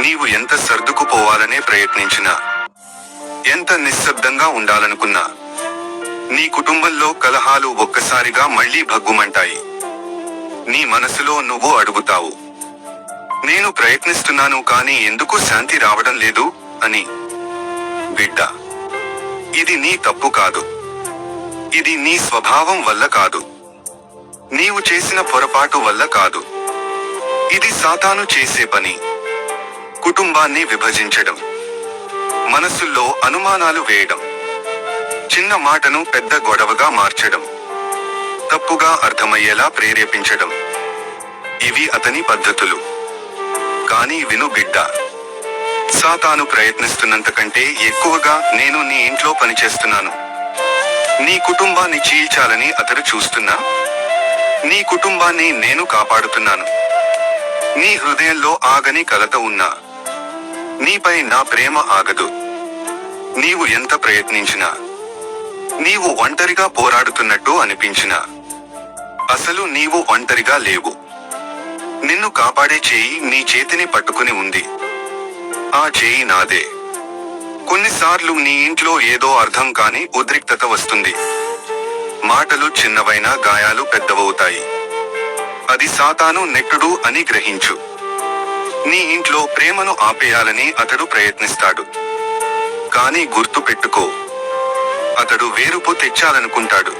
నీవు ఎంత సర్దుకుపోవాలనే ప్రయత్నించినా ఎంత నిశ్శబ్దంగా ఉండాలనుకున్నా నీ కుటుంబంలో కలహాలు ఒక్కసారిగా మళ్ళీ భగ్గుమంటాయి. నీ మనసులో నువ్వు అడుగుతావు నేను ప్రయత్నిస్తున్నాను కానీ ఎందుకు శాంతి రావడం లేదు? అని. బిడ్డ ఇది నీ తప్పు కాదు. ఇది నీ స్వభావం వల్ల కాదు. నీవు చేసిన పొరపాటు వల్ల కాదు. ఇది సాతాను చేసే పని. కుటుంబాన్ని విభజించడం మనసుల్లో అనుమానాలు వేయడం చిన్న మాటను పెద్ద గొడవగా మార్చడం తప్పుగా అర్థమయ్యేలా ప్రేరేపించడం. ఇవి అతని పద్ధతులు. కానీ విను బిడ్డ సాతాను ప్రయత్నిస్తున్నంత కంటే ఎక్కువగా నేను నీ ఇంట్లో పనిచేస్తున్నాను. నీ కుటుంబాన్ని చీల్చాలని అతడు చూస్తున్నా నీ కుటుంబాన్ని నేను కాపాడుతున్నాను. నీ హృదయంలో ఆగని కలత ఉన్నా నీపై నా ప్రేమ ఆగదు. నీవు ఎంత ప్రయత్నించినా నీవు ఒంటరిగా పోరాడుతున్నట్టు అనిపించినా అసలు నీవు ఒంటరిగా లేవు. నిన్ను కాపాడే చేయి నీ చేతిని పట్టుకుని ఉంది. ఆ చేయి నాదే. కొన్నిసార్లు నీ ఇంట్లో ఏదో అర్థం కాని ఉద్రిక్తత వస్తుంది. మాటలు చిన్నవైనా గాయాలు పెద్దవవుతాయి. అది సాతాను నెట్టుడు అని గ్రహించు. నీ ఇంట్లో ప్రేమను ఆపేయాలని అతడు ప్రయత్నిస్తాడు. కానీ గుర్తు పెట్టుకో అతడు వేరుపు తెచ్చాలనుకుంటాడు.